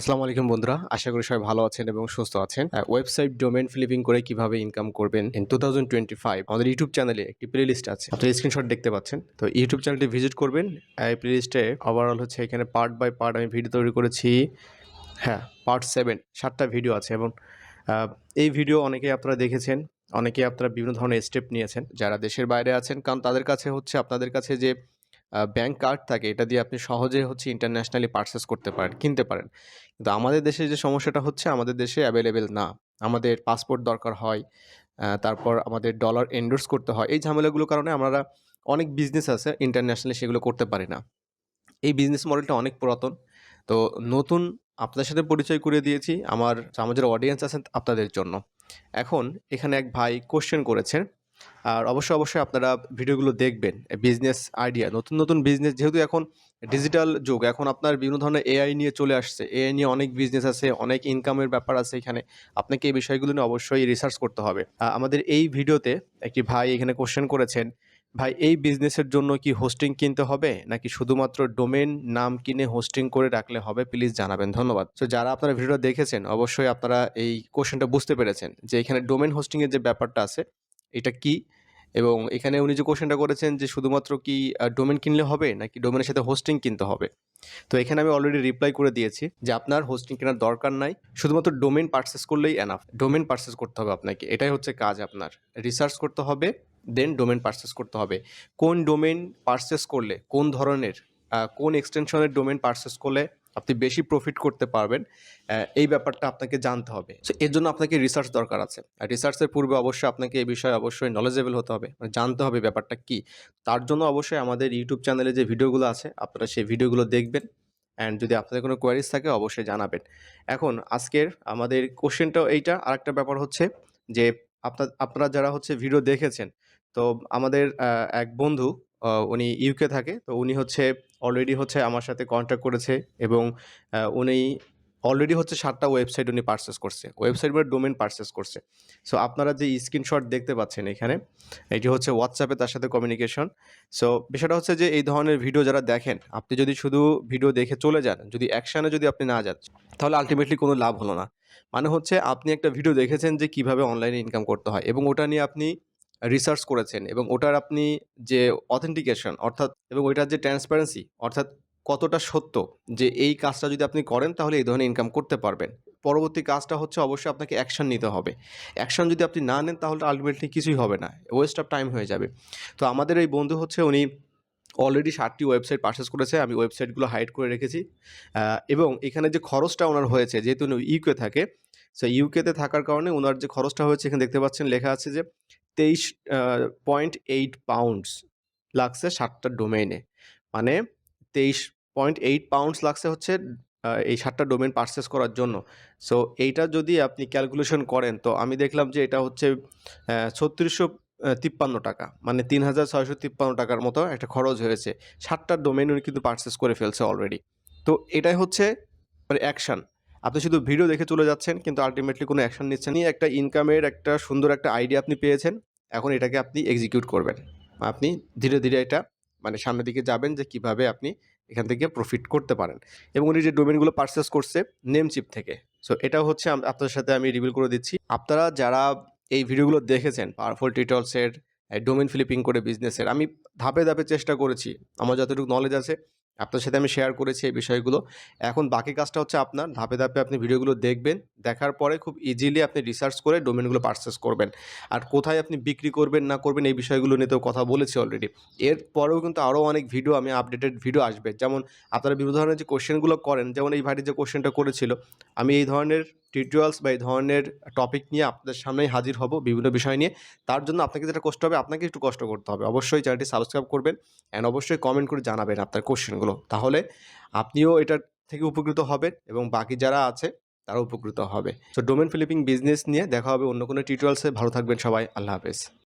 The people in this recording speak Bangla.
আসসালামু আলাইকুম বন্ধুরা, আশা করি সবাই ভালো আছেন এবং সুস্থ আছেন। ওয়েবসাইট ডোমেন ফ্লিপিং করে কীভাবে ইনকাম করবেন ইন টু আমাদের ইউটিউব চ্যানেলে একটি প্লে লিস্ট আছে। আপনি স্ক্রিনশট দেখতে পাচ্ছেন। তো ইউটিউব চ্যানেলটি ভিজিট করবেন। এই প্লে লিস্টে ওভারঅল হচ্ছে এখানে পার্ট বাই পার্ট আমি ভিডিও তৈরি করেছি। হ্যাঁ পার্ট সেভেন সাতটা ভিডিও আছে এবং এই ভিডিও অনেকেই আপনারা দেখেছেন, অনেকেই আপনারা বিভিন্ন ধরনের স্টেপ নিয়েছেন। যারা দেশের বাইরে আছেন, কারণ তাদের কাছে হচ্ছে, আপনাদের কাছে যে ব্যাংক কার্ড থাকে, এটা দিয়ে আপনি সহজে হচ্ছে ইন্টারন্যাশনালি পারচেস করতে পারেন, কিনতে পারেন। কিন্তু আমাদের দেশে যে সমস্যাটা হচ্ছে, আমাদের দেশে অ্যাভেলেবেল না। আমাদের পাসপোর্ট দরকার হয় তারপর আমাদের ডলার এন্ডোর্স করতে হয়। এই ঝামেলাগুলোর কারণে আমরা অনেক বিজনেস আছে ইন্টারন্যাশনালি সেগুলো করতে পারি না। এই বিজনেস মডেলটা অনেক পুরাতন। তো নতুন আপনাদের সাথে পরিচয় করে দিয়েছি, আমার, আমাদের অডিয়েন্স আছেন আপনাদের জন্য। এখন এখানে এক ভাই কোশ্চেন করেছেন আর অবশ্যই অবশ্যই আপনারা ভিডিওগুলো দেখবেন। বিজনেস আইডিয়া নতুন নতুন বিজনেস যেহেতু এখন ডিজিটাল যুগ, এখন আপনার বিভিন্ন ধরনের এআই নিয়ে চলে আসছে। এআই নিয়ে অনেক বিজনেস আছে, অনেক ইনকামের ব্যাপার আছে এখানে। আপনাকে এই বিষয়গুলো নিয়ে অবশ্যই রিসার্চ করতে হবে। আমাদের এই ভিডিওতে একটি ভাই এখানে কোশ্চেন করেছেন, ভাই, এই বিজনেসের জন্য কি হোস্টিং কিনতে হবে? নাকি শুধুমাত্র ডোমেন নাম কিনে হোস্টিং করে রাখলে হবে? প্লিজ জানাবেন, ধন্যবাদ। তো যারা আপনারা ভিডিওটা দেখেছেন, অবশ্যই আপনারা এই কোশ্চেনটা বুঝতে পেরেছেন যে এখানে ডোমেন হোস্টিংয়ের যে ব্যাপারটা আছে এটা কি? এবং এখানে উনি যে কোশ্চেনটা করেছেন যে শুধুমাত্র কি ডোমেন কিনলে হবে নাকি ডোমেনের সাথে হোস্টিং কিনতে হবে? তো এখানে আমি অলরেডি রিপ্লাই করে দিয়েছি যে আপনার হোস্টিং কেনার দরকার নাই। শুধুমাত্র ডোমেন পারচেস করলেই এনাফ ডোমেন পারচেস করতে হবে আপনাকে। এটাই হচ্ছে কাজ আপনার। রিসার্চ করতে হবে দেন ডোমেন পারচেস করতে হবে। কোন ডোমেন পারচেস করলে, কোন ধরনের কোন এক্সটেনশনের ডোমেন পারচেস করলে আপনি বেশি প্রফিট করতে পারবেন এই ব্যাপারটা আপনাকে জানতে হবে। সো এর জন্য আপনাকে রিসার্চ দরকার আছে। আর রিসার্চের পূর্বে অবশ্যই আপনাকে এই বিষয়ে অবশ্যই নলেজেবল হতে হবে। মানে জানতে হবে ব্যাপারটা কি। তার জন্য অবশ্যই আমাদের ইউটিউব চ্যানেলে যে ভিডিওগুলো আছে, আপনারা সেই ভিডিওগুলো দেখবেন। অ্যান্ড যদি আপনাদের কোনো কোয়ারিজ থাকে, অবশ্যই জানাবেন। এখন, আজকের আমাদের কোশ্চেনটাও এইটা। আরেকটা ব্যাপার হচ্ছে যে, আপনার, আপনারা যারা হচ্ছে ভিডিও দেখেছেন, তো আমাদের এক বন্ধু উনি ইউকে থাকে। তো উনি হচ্ছে অলরেডি হচ্ছে আমার সাথে কন্ট্যাক্ট করেছে এবং উনি অলরেডি হচ্ছে সাতটা ওয়েবসাইট উনি পারচেস করছে। ওয়েবসাইট মানে ডোমেন পারচেস করছে। সো আপনারা যে স্ক্রিনশট দেখতে পাচ্ছেন এখানে, এটি হচ্ছে হোয়াটসঅ্যাপে তার সাথে কমিউনিকেশন সো বিষয়টা হচ্ছে যে এই ধরনের ভিডিও যারা দেখেন, আপনি যদি শুধু ভিডিও দেখে চলে যান, যদি অ্যাকশানে যদি আপনি না যান, তাহলে আলটিমেটলি কোনো লাভ হলো না। মানে হচ্ছে আপনি একটা ভিডিও দেখেছেন যে কীভাবে অনলাইনে ইনকাম করতে হয় এবং ওটা নিয়ে আপনি রিসার্চ করেছেন এবং ওটার আপনি যে অথেন্টিকেশন অর্থাৎ এবং ওইটার যে ট্রান্সপারেন্সি অর্থাৎ কতটা সত্য যে এই কাজটা যদি আপনি করেন তাহলে এই ধরনের ইনকাম করতে পারবেন। পরবর্তী কাজটা হচ্ছে অবশ্যই আপনাকে অ্যাকশন নিতে হবে। অ্যাকশন যদি আপনি না নেন তাহলে আলটিমেটলি কিছুই হবে না। ওয়েস্ট অফ টাইম হয়ে যাবে। তো আমাদের এই বন্ধু হচ্ছে উনি অলরেডি ষাটটি ওয়েবসাইট পারচেস করেছে। আমি ওয়েবসাইটগুলো হাইড করে রেখেছি। এবং এখানে যে খরচটা ওনার হয়েছে, যেহেতু উনি ইউকে থাকে সো ইউকেতে থাকার কারণে ওনার যে খরচটা হয়েছে, এখানে দেখতে পাচ্ছেন লেখা আছে যে তেইশ পয়েন্ট এইট পাউন্ডস লাগছে সাতটা ডোমেইনে মানে তেইশ পয়েন্ট এইট পাউন্ডস লাগছে হচ্ছে এই সাতটা ডোমেন পারচেস করার জন্য। সো এইটা যদি আপনি ক্যালকুলেশন করেন, তো আমি দেখলাম যে এটা হচ্ছে ছত্রিশশো তিপ্পান্ন টাকা। মানে তিন হাজার ছয়শো তিপ্পান্ন টাকার মতো একটা খরচ হয়েছে। সাতটা ডোমেন উনি কিন্তু পারচেস করে ফেলছে অলরেডি তো এটাই হচ্ছে মানে অ্যাকশন আপনি শুধু ভিডিও দেখে চলে যাচ্ছেন, কিন্তু আলটিমেটলি কোনো অ্যাকশন নিচ্ছেন। একটা ইনকামের একটা সুন্দর একটা আইডিয়া আপনি পেয়েছেন। এখন এটাকে আপনি এক্সিকিউট করবেন। আপনি ধীরে ধীরে এটা মানে সামনের দিকে যাবেন যে কীভাবে আপনি এখান থেকে প্রফিট করতে পারেন। এবং উনি যে ডোমেনগুলো পারচেস করছে নেমচিপ থেকে। সো এটা হচ্ছে আপনাদের সাথে আমি রিভিল করে দিচ্ছি। আপনারা যারা এই ভিডিওগুলো দেখেছেন পাওয়ারফুল টিটলসের ডোমেন ফ্লিপিং করে বিজনেসের আমি ধাপে ধাপে চেষ্টা করেছি। আমার যতটুকু নলেজ আছে আপনার সাথে আমি শেয়ার করেছি এই বিষয়গুলো। এখন বাকি কাজটা হচ্ছে আপনার, ধাপে ধাপে আপনি ভিডিওগুলো দেখবেন, দেখার পরে খুব ইজিলি আপনি রিসার্চ করে ডোমেনগুলো পারচেস করবেন। আর কোথায় আপনি বিক্রি করবেন, না করবেন এই বিষয়গুলো নিয়ে তো কথা বলেছি অলরেডি এরপরেও কিন্তু আরও অনেক ভিডিও আমি আপডেটেড ভিডিও আসবে। যেমন আপনারা বিভিন্ন ধরনের যে কোশ্চেনগুলো করেন, যেমন এই ভাইটি যে কোশ্চেনটা করেছিল, আমি এই ধরনের টিউটোরিয়ালস বা এই ধরনের টপিক নিয়ে আপনাদের সামনেই হাজির হব বিভিন্ন বিষয় নিয়ে। তার জন্য আপনাকে যেটা কষ্ট হবে, আপনাকে একটু কষ্ট করতে হবে। অবশ্যই চ্যানেলটি সাবস্ক্রাইব করবেন অ্যান্ড অবশ্যই কমেন্ট করে জানাবেন আপনার কোশ্চেনগুলো তাহলে আপনিও এটার থেকে উপকৃত হবেন এবং বাকি যারা আছে তারা উপকৃত হবে। তো ডোমেন ফিলিপিং বিজনেস নিয়ে দেখা হবে অন্য কোনো টিউটোরিয়ালসে ভালো থাকবেন সবাই। আল্লাহ হাফেজ।